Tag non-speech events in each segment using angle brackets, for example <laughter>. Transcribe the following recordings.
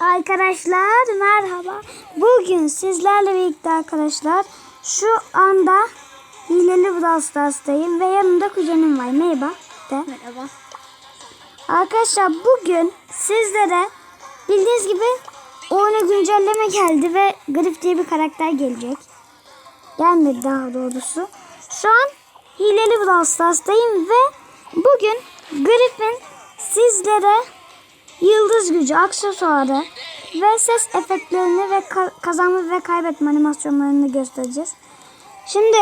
Arkadaşlar merhaba. Bugün sizlerle birlikte arkadaşlar şu anda hileli Brawl ve yanımda kuzenim var. Merhaba. De. Merhaba. Arkadaşlar bugün sizlere bildiğiniz gibi oyuna güncelleme geldi ve Grif diye bir karakter gelecek. Gelmedi daha doğrusu. Şu an hileli Brawl ve bugün Grif'in sizlere yıldız gücü, aksesuarı ve ses efektlerini ve ka- kazanma ve kaybetme animasyonlarını göstereceğiz. Şimdi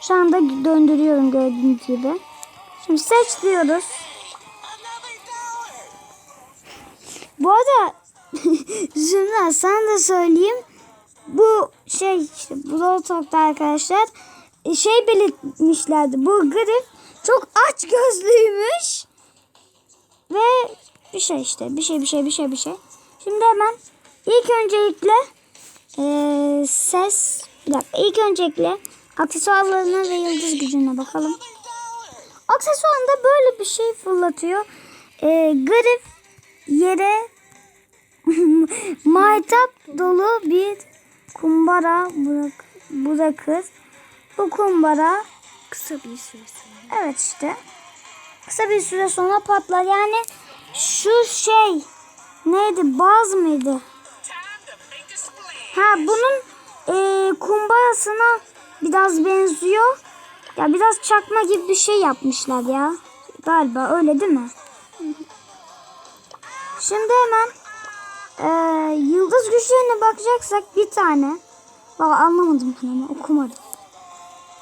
şu anda döndürüyorum gördüğünüz gibi. Şimdi seç diyoruz. Bu arada <laughs> Zümra sana da söyleyeyim. Bu şey işte Brawl Talk'ta arkadaşlar e, şey belirtmişlerdi. Bu grif çok aç gözlüymüş. Bir şey işte bir şey bir şey bir şey bir şey. Şimdi hemen ilk öncelikle e, ses bir dakika ilk öncelikle aksesuarlarına ve yıldız gücüne bakalım. Aksesuarında böyle bir şey fırlatıyor. E, grif yere <laughs> maytap dolu bir kumbara bırak, bırakır. Bu kumbara Kısa bir süre sonra. evet işte kısa bir süre sonra patlar. Yani şu şey neydi baz mıydı? Ha bunun e, kumbarasına biraz benziyor. Ya biraz çakma gibi bir şey yapmışlar ya. Galiba öyle değil mi? Şimdi hemen e, yıldız güçlerine bakacaksak bir tane. Valla anlamadım ben ama okumadım.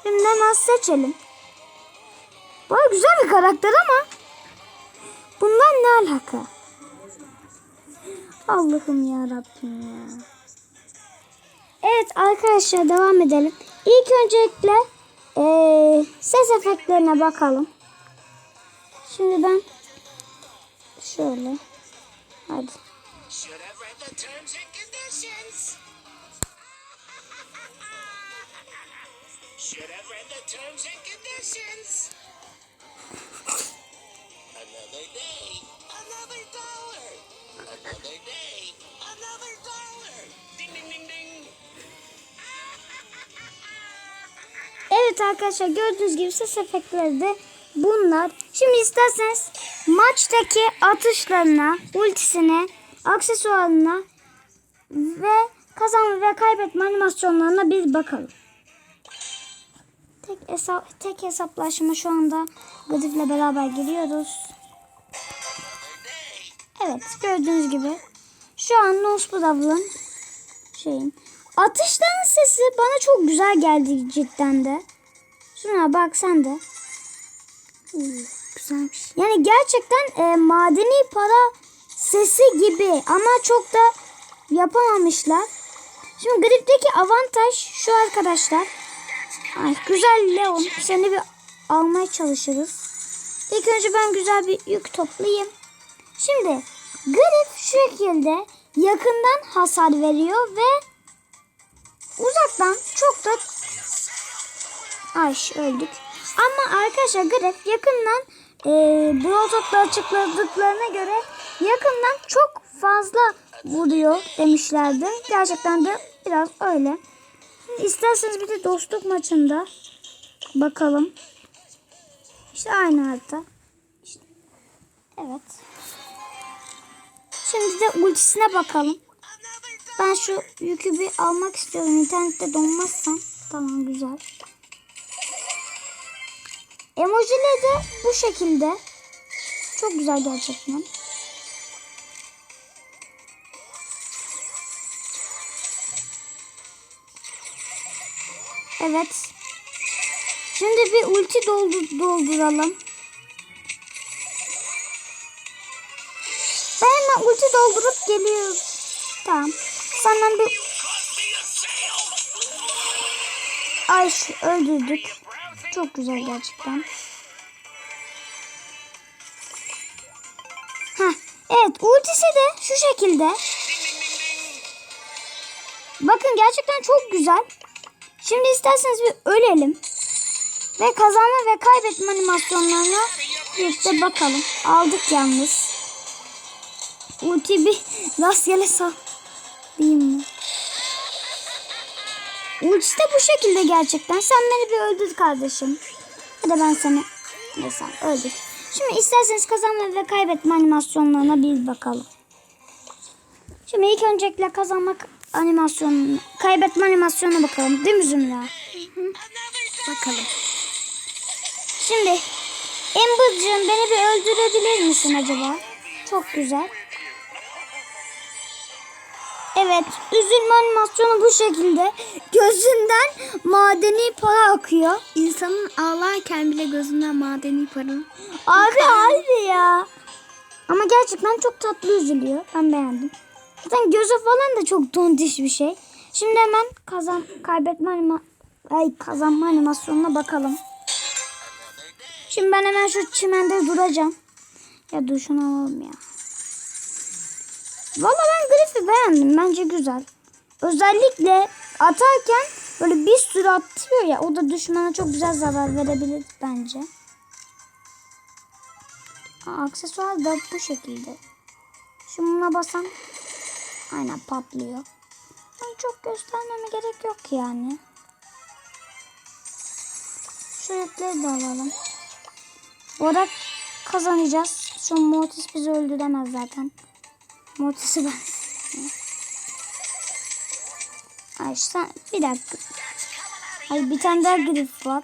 Şimdi hemen seçelim. Baya güzel bir karakter ama bundan ne alaka? Allah'ım ya Rabbim ya. Evet arkadaşlar devam edelim. İlk öncelikle eee, ses efektlerine bakalım. Şimdi ben şöyle hadi. Should have read the terms and conditions. Another day, another dollar. Another day, another dollar. Ding ding ding ding. Evet arkadaşlar gördüğünüz gibi ses efektleri de bunlar. Şimdi isterseniz maçtaki atışlarına, ultisine, aksesuarına ve kazanma ve kaybetme animasyonlarına bir bakalım. Tek, hesap, tek hesaplaşma şu anda Gıdık'la beraber giriyoruz. Evet gördüğünüz gibi şu an Nosbudav'ın şeyin atışların sesi bana çok güzel geldi cidden de. Şuna bak sen de. Güzelmiş. Yani gerçekten e, madeni para sesi gibi ama çok da yapamamışlar. Şimdi gripteki avantaj şu arkadaşlar. Ay, güzel Leon. Seni bir almaya çalışırız. İlk önce ben güzel bir yük toplayayım. Şimdi grip şu şekilde yakından hasar veriyor ve uzaktan çok da Ay öldük. Ama arkadaşlar Gref yakından e, Brozok'ta açıkladıklarına göre yakından çok fazla vuruyor demişlerdi. Gerçekten de biraz öyle. İsterseniz bir de dostluk maçında bakalım. İşte aynı harita. İşte. Evet. Şimdi de ultisine bakalım. Ben şu yükü bir almak istiyorum. İnternette donmazsam. Tamam güzel. Emojileri de bu şekilde. Çok güzel gerçekten. Evet. Şimdi bir ulti doldur dolduralım. Ben hemen ulti doldurup geliyorum. Tamam. Senden bir... Ay öldürdük. Çok güzel gerçekten. Heh, evet ultisi de şu şekilde. Bakın gerçekten çok güzel. Şimdi isterseniz bir ölelim. Ve kazanma ve kaybetme animasyonlarına birlikte bakalım. Aldık yalnız. ulti bir rastgele sal. Diyeyim mi? Ulti de bu şekilde gerçekten. Sen beni bir öldür kardeşim. Ya da ben seni. Neyse öldük. Şimdi isterseniz kazanma ve kaybetme animasyonlarına bir bakalım. Şimdi ilk öncelikle kazanmak animasyonuna, kaybetme animasyonuna bakalım. Değil mi Zümra? Bakalım. Şimdi Amber'cığım beni bir öldürebilir misin acaba? Çok güzel. Evet, üzülme animasyonu bu şekilde. Gözünden madeni para akıyor. İnsanın ağlarken bile gözünden madeni para. Abi harbi ya. Ama gerçekten çok tatlı üzülüyor. Ben beğendim. Zaten gözü falan da çok tontiş bir şey. Şimdi hemen kazan kaybetme anima ay kazanma animasyonuna bakalım. Şimdi ben hemen şu çimende duracağım. Ya dur şunu alalım ya. Valla ben Griff'i beğendim. Bence güzel. Özellikle atarken böyle bir sürü atıyor ya. O da düşmana çok güzel zarar verebilir bence. Aa, aksesuar da bu şekilde. Şimdi buna basam aynen patlıyor. Ama çok göstermeme gerek yok yani. Şu yükleri de alalım. Bu arada kazanacağız. Şu Mortis bizi öldüremez zaten. Mortis'i ben. Ay sen bir dakika. Ay bir tane daha grif var.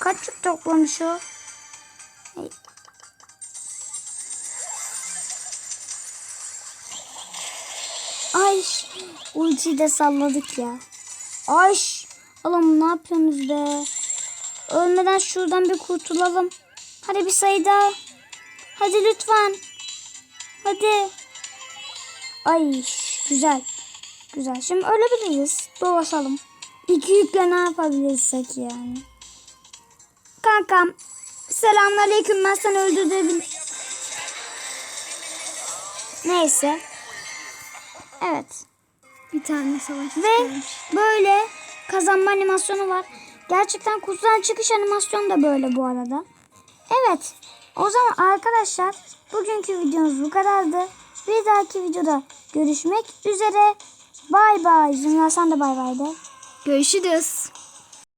Kaç yük toplamış o? Ay. Ay ultiyi de salladık ya. Ay oğlum ne yapıyorsunuz be? Ölmeden şuradan bir kurtulalım. Hadi bir sayı daha. Hadi lütfen. Hadi. Ay güzel. Güzel. Şimdi ölebiliriz. Dolaşalım. İki yükle ne yapabilirsek yani. Kankam. Selamünaleyküm. Ben seni öldürebilirim. Neyse. Evet. Bir tane savaş Ve böyle kazanma animasyonu var. Gerçekten kutudan çıkış animasyonu da böyle bu arada. Evet. O zaman arkadaşlar bugünkü videomuz bu kadardı. Bir dahaki videoda görüşmek üzere. Bay bay. Zümra sen de bay bay de. Görüşürüz.